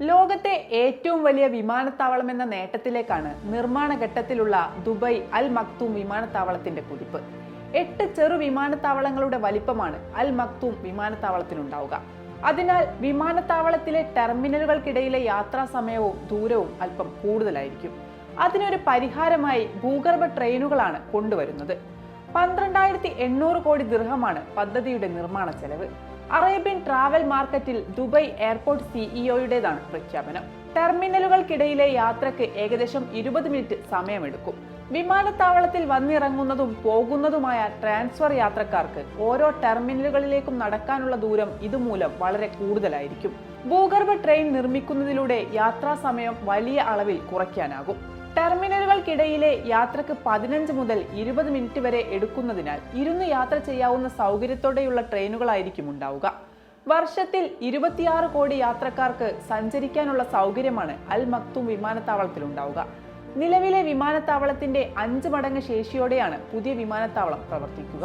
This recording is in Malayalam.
ലോകത്തെ ഏറ്റവും വലിയ വിമാനത്താവളം എന്ന നേട്ടത്തിലേക്കാണ് നിർമ്മാണ ഘട്ടത്തിലുള്ള ദുബായ് അൽ മക്തൂം വിമാനത്താവളത്തിന്റെ കുതിപ്പ്. എട്ട് ചെറു വിമാനത്താവളങ്ങളുടെ വലിപ്പമാണ് അൽ മക്തൂം വിമാനത്താവളത്തിനുണ്ടാവുക അതിനാൽ വിമാനത്താവളത്തിലെ ടെർമിനലുകൾക്കിടയിലെ യാത്രാ സമയവും ദൂരവും അല്പം കൂടുതലായിരിക്കും. അതിനൊരു പരിഹാരമായി ഭൂഗർഭ ട്രെയിനുകളാണ് കൊണ്ടുവരുന്നത്. പന്ത്രണ്ടായിരത്തി എണ്ണൂറ് കോടി ദീർഘമാണ് പദ്ധതിയുടെ നിർമ്മാണ ചെലവ് അറേബ്യൻ ട്രാവൽ മാർക്കറ്റിൽ ദുബായ് എയർപോർട്ട് സിഇഒയുടേതാണ് പ്രഖ്യാപനം. ടെർമിനലുകൾക്കിടയിലെ യാത്രയ്ക്ക് ഏകദേശം ഇരുപത് മിനിറ്റ് സമയമെടുക്കും. വിമാനത്താവളത്തിൽ വന്നിറങ്ങുന്നതും പോകുന്നതുമായ ട്രാൻസ്ഫർ യാത്രക്കാർക്ക് ഓരോ ടെർമിനലുകളിലേക്കും നടക്കാനുള്ള ദൂരം ഇതുമൂലം വളരെ കൂടുതലായിരിക്കും. ഭൂഗർഭ ട്രെയിൻ നിർമ്മിക്കുന്നതിലൂടെ യാത്രാ സമയം വലിയ അളവിൽ കുറയ്ക്കാനാകും. ടെർമിനലുകൾക്കിടയിലെ യാത്രയ്ക്ക് പതിനഞ്ച് മുതൽ ഇരുപത് മിനിറ്റ് വരെ എടുക്കുന്നതിനാൽ ഇരുന്ന് യാത്ര ചെയ്യാവുന്ന സൗകര്യത്തോടെയുള്ള ട്രെയിനുകളായിരിക്കും ഉണ്ടാവുക. വർഷത്തിൽ ഇരുപത്തിയാറ് കോടി യാത്രക്കാർക്ക് സഞ്ചരിക്കാനുള്ള സൗകര്യമാണ് അൽ മക്തൂം വിമാനത്താവളത്തിൽ ഉണ്ടാവുക. നിലവിലെ വിമാനത്താവളത്തിന്റെ അഞ്ച് മടങ്ങ് ശേഷിയോടെയാണ് പുതിയ വിമാനത്താവളം പ്രവർത്തിക്കുക.